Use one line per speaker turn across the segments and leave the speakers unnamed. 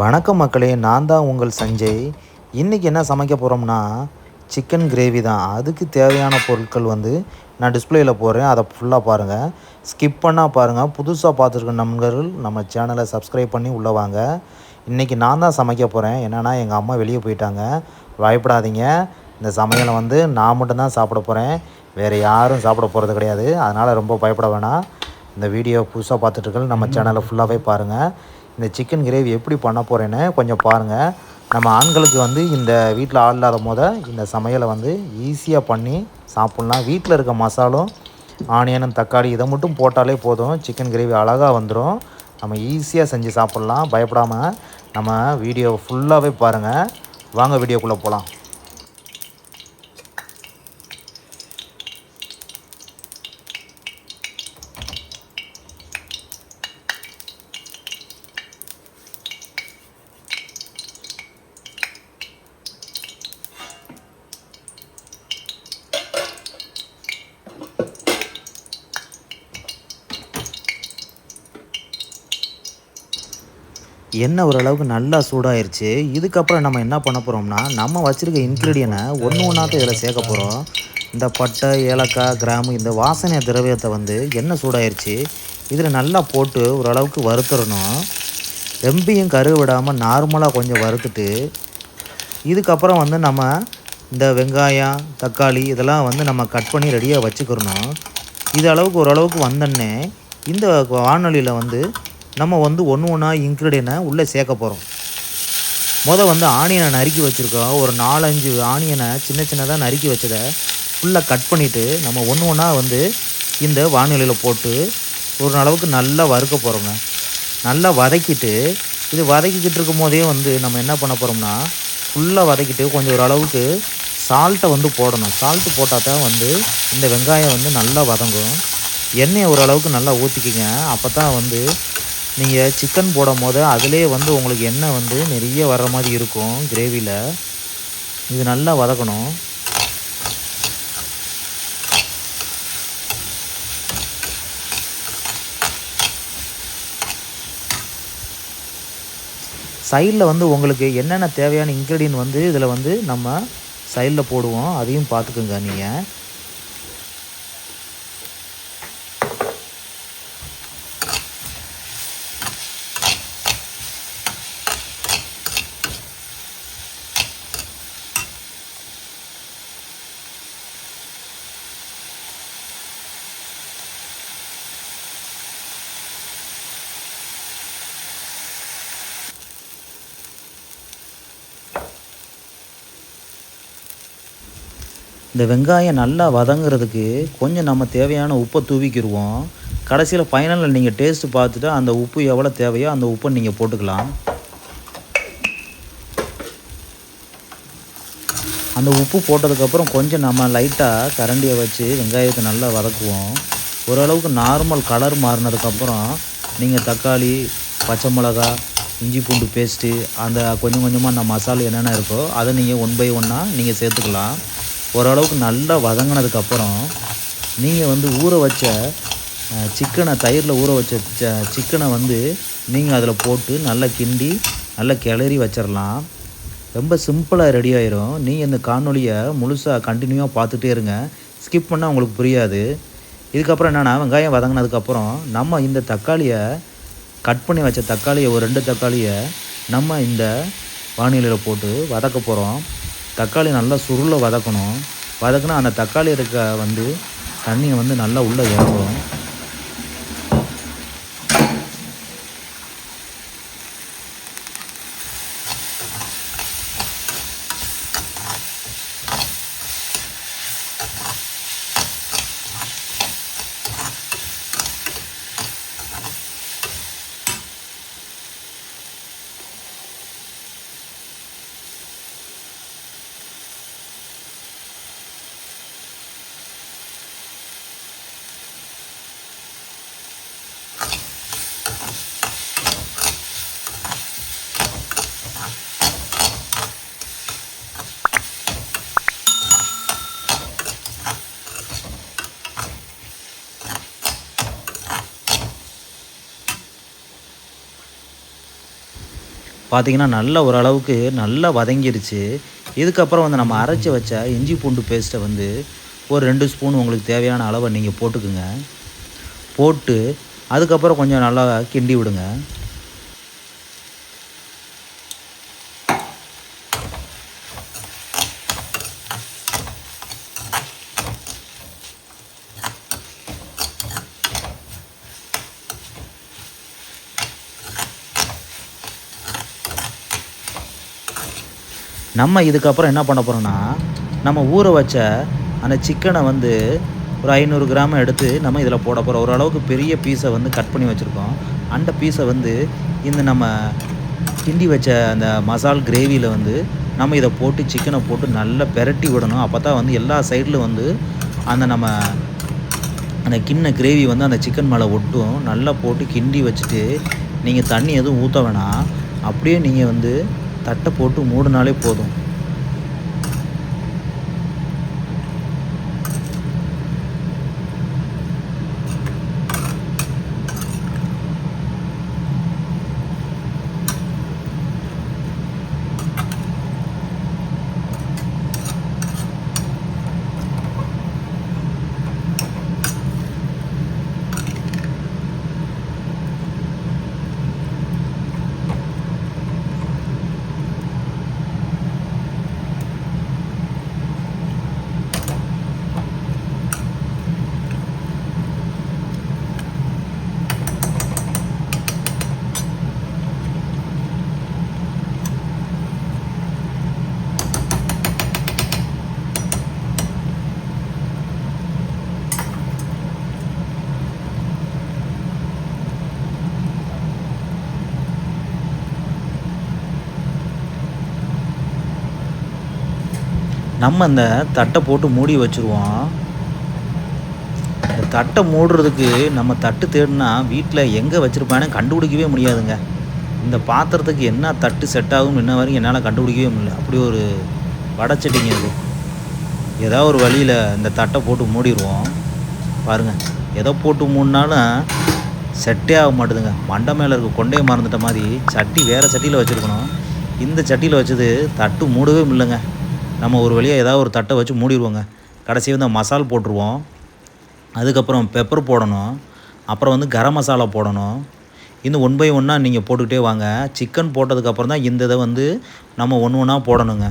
வணக்கம் மக்களே நான் தான் உங்கள் சஞ்சய். இன்றைக்கி என்ன சமைக்க போகிறோம்னா சிக்கன் கிரேவி தான். அதுக்கு தேவையான பொருட்கள் வந்து நான் டிஸ்பிளேயில் போடுறேன். அதை ஃபுல்லாக பாருங்கள் ஸ்கிப் பண்ணால் பாருங்கள் புதுசாக பார்த்துருக்க நண்பர்கள் நம்ம சேனலை சப்ஸ்கிரைப் பண்ணி உள்ளே வாங்க. இன்றைக்கி நான் தான் சமைக்க போகிறேன் என்னென்னா எங்கள் அம்மா வெளியே போயிட்டாங்க. பயப்படாதீங்க. இந்த சமையலை வந்து நான் மட்டும்தான் சாப்பிட போகிறேன் வேறு யாரும் சாப்பிட போகிறது கிடையாது. அதனால் ரொம்ப பயப்பட வேணாம். இந்த வீடியோ புதுசாக பார்த்துட்டுருக்கள் நம்ம சேனலை ஃபுல்லாகவே பாருங்கள் இந்த சிக்கன் கிரேவி எப்படி பண்ண போகிறேன்னு கொஞ்சம் பாருங்கள் நம்ம ஆண்களுக்கு வந்து இந்த வீட்டில் ஆள் இல்லாத போத இந்த சமையலை வந்து ஈஸியாக பண்ணி சாப்பிட்லாம். வீட்டில் இருக்க மசாலும் ஆனியனும் தக்காளி இதை மட்டும் போட்டாலே போதும். சிக்கன் கிரேவி அழகாக வந்துடும் நம்ம ஈஸியாக செஞ்சு சாப்பிட்லாம். பயப்படாமல் நம்ம வீடியோ ஃபுல்லாகவே பாருங்கள் வாங்க வீடியோக்குள்ளே போகலாம் எண்ணெய் ஓரளவுக்கு நல்லா சூடாயிருச்சு. இதுக்கப்புறம் நம்ம என்ன பண்ண போகிறோம்னா நம்ம வச்சுருக்க இன்க்ரீடியனை ஒன்று ஒன்றாத்த இதில் சேர்க்க போகிறோம் இந்த பட்டை ஏலக்காய் கிராமு இந்த வாசனை திரவியத்தை வந்து எண்ணெய் சூடாயிருச்சு. இதில் நல்லா போட்டு ஓரளவுக்கு வறுத்துடணும் ரொம்பியும் கருக விடாமல் நார்மலாக கொஞ்சம் வறுத்துட்டு இதுக்கப்புறம் வந்து நம்ம இந்த வெங்காயம் தக்காளி இதெல்லாம் வந்து நம்ம கட் பண்ணி ரெடியாக வச்சுக்கிறணும். இது அளவுக்கு ஓரளவுக்கு வந்தோடனே இந்த வானொலியில் வந்து நம்ம வந்து ஒன்று ஒன்றா இன்க்ரீடியனை உள்ளே சேர்க்க போகிறோம் மொதல் வந்து ஆனியனை நறுக்கி வச்சுருக்கோம் ஒரு நாலஞ்சு ஆனியனை சின்ன சின்னதாக நறுக்கி வச்சதை ஃபுல்லாக கட் பண்ணிவிட்டு நம்ம ஒன்று ஒன்றா வந்து இந்த வானிலையில் போட்டு ஒரு அளவுக்கு நல்லா வறுக்க போகிறோங்க நல்லா வதக்கிட்டு இது வதக்கிக்கிட்டு இருக்கும் போதே வந்து நம்ம என்ன பண்ண போகிறோம்னா ஃபுல்லாக வதக்கிட்டு கொஞ்சம் ஓரளவுக்கு சால்ட்டை வந்து போடணும். சால்ட்டு போட்டால் தான் வந்து இந்த வெங்காயம் வந்து நல்லா வதங்கும். எண்ணெயை ஓரளவுக்கு நல்லா ஊற்றிக்கிங்க அப்போ தான் வந்து நீங்கள் சிக்கன் போடும் போது அதிலே வந்து உங்களுக்கு எண்ணெய் வந்து நிறைய வர்ற மாதிரி இருக்கும் கிரேவியில் இது நல்லா வதக்கணும். சைடில் வந்து உங்களுக்கு என்னென்ன தேவையான இன்க்ரீடியன்ட் வந்து இதில் வந்து நம்ம சைடில் போடுவோம் அதையும் பார்த்துக்குங்க நீங்கள் இந்த வெங்காயம் நல்லா வதங்குறதுக்கு கொஞ்சம் நம்ம தேவையான உப்பை தூவிக்கிடுவோம் கடைசியில் ஃபைனலில் நீங்கள் டேஸ்ட்டு பார்த்துட்டு அந்த உப்பு எவ்வளோ தேவையோ அந்த உப்பை நீங்கள் போட்டுக்கலாம். அந்த உப்பு போட்டதுக்கப்புறம் கொஞ்சம் நம்ம லைட்டாக கரண்டியை வச்சு வெங்காயத்தை நல்லா வதக்குவோம். ஓரளவுக்கு நார்மல் கலர் மாறினதுக்கப்புறம் நீங்கள் தக்காளி பச்சை மிளகா இஞ்சி பூண்டு பேஸ்ட்டு அந்த கொஞ்சம் கொஞ்சமாக அந்த மசாலா என்னென்ன இருக்கோ அதை நீங்கள் ஒன் பை ஒன்னாக நீங்கள் சேர்த்துக்கலாம். ஓரளவுக்கு நல்லா வதங்கினதுக்கப்புறம் நீங்கள் வந்து ஊற வச்ச சிக்கனை தயிரில் ஊற வச்ச சிக்கனை வந்து நீங்கள் அதில் போட்டு நல்லா கிண்டி நல்லா கிளறி வச்சிடலாம் ரொம்ப சிம்பிளாக ரெடி ஆயிரும். நீங்கள் இந்த காணொலியை முழுசாக கண்டினியூவாக பார்த்துட்டே இருங்க. ஸ்கிப் பண்ணால் உங்களுக்கு புரியாது. இதுக்கப்புறம் என்னென்னா வெங்காயம் வதங்கினதுக்கப்புறம் நம்ம இந்த தக்காளியை கட் பண்ணி வச்ச தக்காளியை ஒரு ரெண்டு தக்காளியை நம்ம இந்த வானிலையில் போட்டு வதக்க போகிறோம் தக்காளி நல்லா சுருளை வதக்கணும். வதக்கினா அந்த தக்காளி இருக்க வந்து தண்ணியை வந்து நல்லா உள்ளே இறங்கும் பார்த்திங்கன்னா நல்ல ஓரளவுக்கு நல்லா வதங்கிருச்சு. இதுக்கப்புறம் வந்து நம்ம அரைச்சி வச்ச இஞ்சி பூண்டு பேஸ்ட்டை வந்து ஒரு ரெண்டு ஸ்பூன் உங்களுக்கு தேவையான அளவை நீங்கள் போட்டுக்குங்க. போட்டு அதுக்கப்புறம் கொஞ்சம் நல்லா கிண்டி விடுங்க. நம்ம இதுக்கப்புறம் என்ன பண்ண போகிறோம்னா நம்ம ஊற வச்ச அந்த சிக்கனை வந்து ஒரு ஐநூறு கிராம் எடுத்து நம்ம இதில் போட போகிறோம் ஓரளவுக்கு பெரிய பீஸை வந்து கட் பண்ணி வச்சுருக்கோம். அந்த பீஸை வந்து இந்த நம்ம கிண்டி வச்ச அந்த மசால் கிரேவியில் வந்து நம்ம இதை போட்டு சிக்கனை போட்டு நல்லா பெரட்டி விடணும். அப்போ தான் வந்து எல்லா சைடில் வந்து அந்த நம்ம அந்த கிண்ண கிரேவி வந்து அந்த சிக்கன் மேலே ஒட்டும். நல்லா போட்டு கிண்டி வச்சுட்டு நீங்கள் தண்ணி எதுவும் ஊற்ற வேணாம். அப்படியே நீங்கள் வந்து தட்டை போட்டு மூடினாலே போதும். நம்ம அந்த தட்டை போட்டு மூடி வச்சுருவோம். இந்த தட்டை மூடுறதுக்கு நம்ம தட்டு தேடினா வீட்டில் எங்கே வச்சுருப்பானே கண்டுபிடிக்கவே முடியாதுங்க. இந்த பாத்திரத்துக்கு என்ன தட்டு செட் ஆகும் என்ன வரைக்கும் என்னால் கண்டுபிடிக்கவே முடியல. அப்படி ஒரு வடச்சட்டிங்க அது. ஏதாவது ஒரு வழியில் இந்த தட்டை போட்டு மூடிடுவோம் பாருங்கள் எதை போட்டு மூடினாலும் செட்டே ஆக மாட்டுதுங்க. மண்டை மேலே இருக்க கொண்டே மறந்துட்ட மாதிரி சட்டி வேறு சட்டியில் வச்சுருக்கணும். இந்த சட்டியில் வச்சது தட்டு மூடவே இல்லைங்க நம்ம ஒரு வழியாக ஏதாவது ஒரு தட்டை வச்சு மூடிடுவோங்க. கடைசி வந்து மசால் போட்டுருவோம். அதுக்கப்புறம் பெப்பர் போடணும். அப்புறம் வந்து கரம் மசாலா போடணும். இந்த ஒன் பை ஒன்னாக நீங்கள் போட்டுக்கிட்டே வாங்க. சிக்கன் போட்டதுக்கப்புறம் தான் இந்த இதை வந்து நம்ம ஒன்று ஒன்றா போடணுங்க.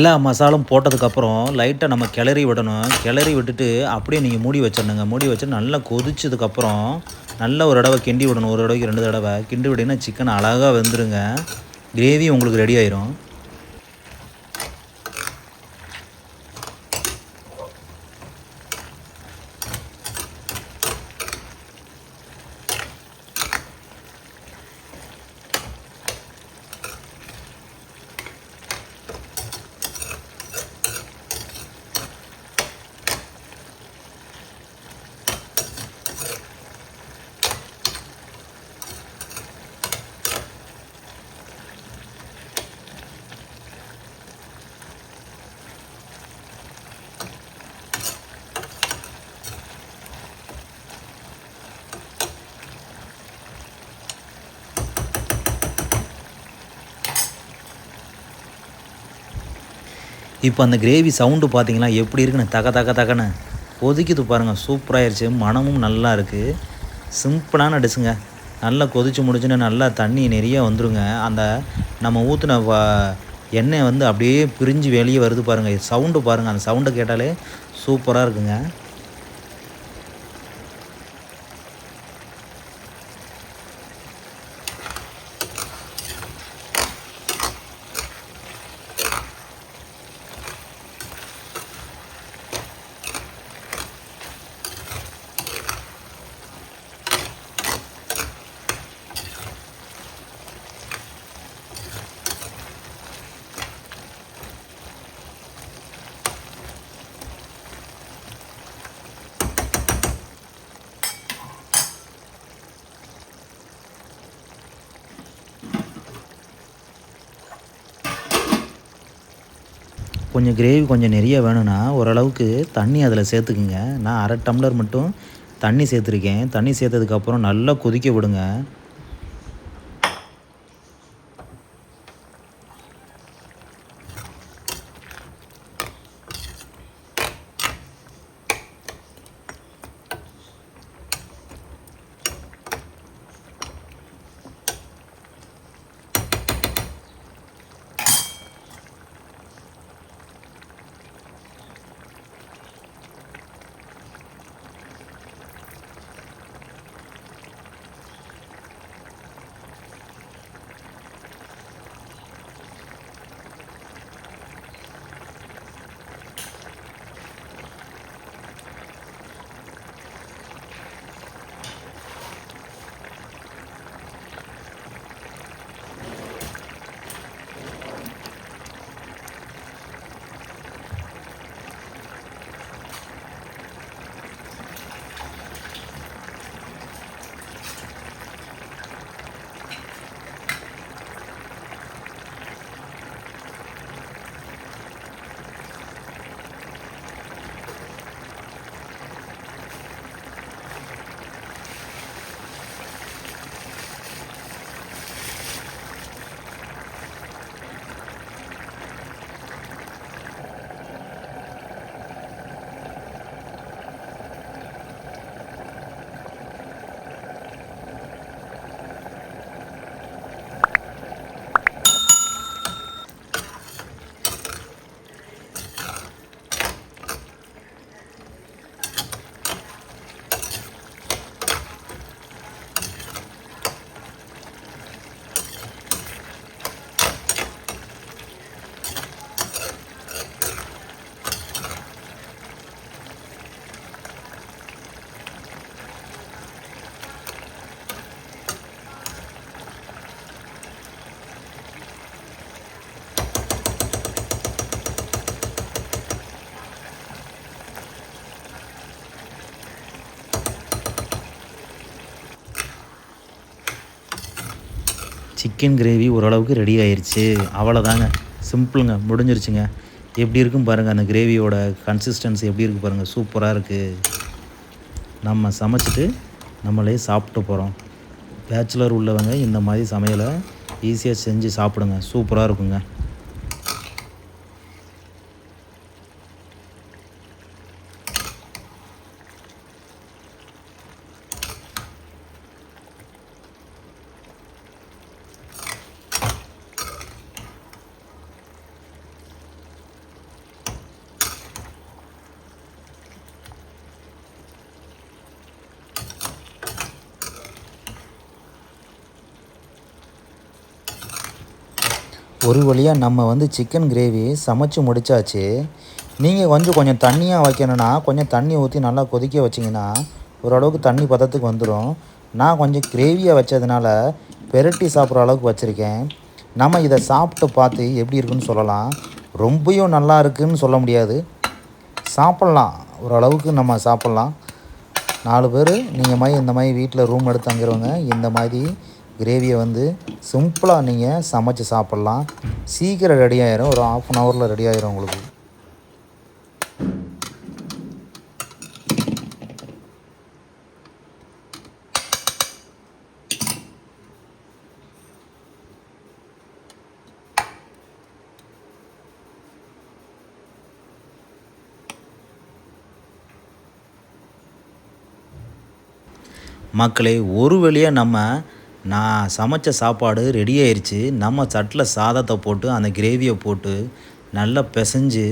எல்லா மசாலும் போட்டதுக்கப்புறம் லைட்டாக நம்ம கிளறி விடணும். கிளறி விட்டுட்டு அப்படியே நீங்கள் மூடி வச்சிடணுங்க. மூடி வச்சு நல்லா கொதிச்சதுக்கப்புறம் நல்லா ஒரு தடவை கிண்டி விடணும். ஒரு தடவைக்கு ரெண்டு தடவை. கிண்டி விட்டிங்கன்னா சிக்கன் அழகாக வெந்துருங்க. கிரேவி உங்களுக்கு ரெடி ஆயிரும். இப்போ அந்த கிரேவி சவுண்டு பார்த்தீங்களா? எப்படி இருக்குன்னு? தக தக தகன்னு. கொதிக்குது பாருங்கள் சூப்பராகிருச்சு மனமும் நல்லா இருக்குது சிம்பிளான டிஷ்ஷுங்க நல்லா கொதிச்சு முடிச்சுன்னு நல்லா தண்ணி நிறைய வந்துருங்க. அந்த நம்ம ஊற்றின வ எண்ணெய் வந்து அப்படியே பிரிஞ்சு வெளியே வருது பாருங்கள் சவுண்டு பாருங்கள் அந்த சவுண்டை கேட்டாலே சூப்பராக இருக்குங்க. கொஞ்சம் கிரேவி கொஞ்சம் நிறைய வேணும்னா ஓரளவுக்கு தண்ணி அதில் சேர்த்துக்குங்க. நான் அரை டம்ளர் மட்டும் தண்ணி சேர்த்துருக்கேன். தண்ணி சேர்த்ததுக்கப்புறம் நல்லா கொதிக்க விடுங்க. சிக்கன் கிரேவி ஓரளவுக்கு ரெடி ஆயிடுச்சு அவ்வளோதாங்க சிம்பிளுங்க முடிஞ்சிருச்சுங்க. எப்படி இருக்கும் பாருங்கள் அந்த கிரேவியோட கன்சிஸ்டன்சி எப்படி இருக்குது பாருங்கள் சூப்பராக இருக்குது நம்ம சமைச்சிட்டு நம்மளே சாப்பிட்டு போகிறோம் பேச்சுலர் உள்ளவங்க இந்த மாதிரி சமையலை ஈஸியாக செஞ்சு சாப்பிடுங்க. சூப்பராக இருக்குங்க. ஒரு வழியாக நம்ம வந்து சிக்கன் கிரேவி சமைச்சு முடிச்சாச்சு. நீங்கள் கொஞ்சம் கொஞ்சம் தண்ணியாக வைக்கணும்னா கொஞ்சம் தண்ணி ஊற்றி நல்லா கொதிக்க வச்சிங்கன்னா ஓரளவுக்கு தண்ணி பதத்துக்கு வந்துடும் நான் கொஞ்சம் கிரேவியாக வச்சதுனால பெரட்டி சாப்பிட்ற அளவுக்கு வச்சுருக்கேன். நம்ம இதை சாப்பிட்டு பார்த்து எப்படி இருக்குன்னு சொல்லலாம். ரொம்பையும் நல்லா இருக்குன்னு சொல்ல முடியாது. சாப்பிட்லாம். ஓரளவுக்கு நம்ம சாப்பிட்லாம். நாலு பேர் நீங்கள் மாதிரி இந்த மாதிரி வீட்டில் ரூம் எடுத்து தங்குறவங்க இந்த மாதிரி கிரேவியை வந்து சிம்பிளாக நீங்கள் சமைச்சு சாப்பிட்லாம். சீக்கிரம் ரெடி ஆயிரும். ஒரு ஆஃப் அன் ஹவரில் ரெடி ஆயிரும் உங்களுக்கு. மக்களை ஒரு வழியாக நம்ம நான் சமைச்ச சாப்பாடு ரெடி ஆயிடுச்சு நம்ம சட்டில் சாதத்தை போட்டு அந்த கிரேவியை போட்டு நல்லா பிசைஞ்சு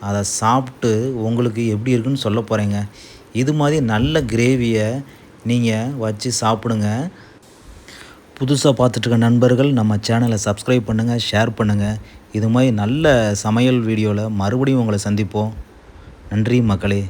அதை சாப்பிட்டு உங்களுக்கு எப்படி இருக்குன்னு சொல்ல போகிறேங்க இது மாதிரி நல்ல கிரேவியை நீங்கள் வச்சு சாப்பிடுங்க. புதுசாக பார்த்துட்ருக்க நண்பர்கள் நம்ம சேனலை சப்ஸ்கிரைப் பண்ணுங்கள் ஷேர் பண்ணுங்கள் இது மாதிரி நல்ல சமையல் வீடியோவில் மறுபடியும் உங்களை சந்திப்போம். நன்றி மக்களே.